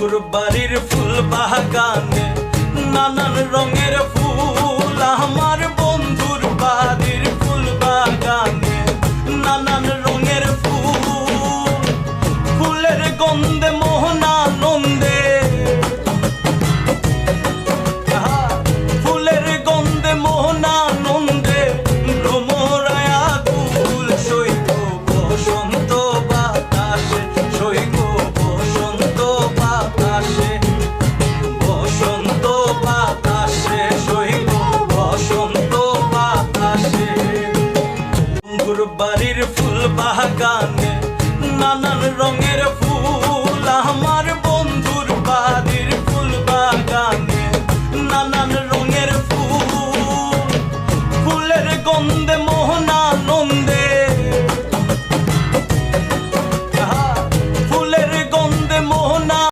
বন্ধুর বাড়ির ফুল বাগানে, নানান রঙের ফুল আমার বন্ধুর বাড়ির ফুল বাগানে, নানান রঙের ফুল, ফুলের গন্ধে বাড়ির ফুল বাগানে নানান রঙের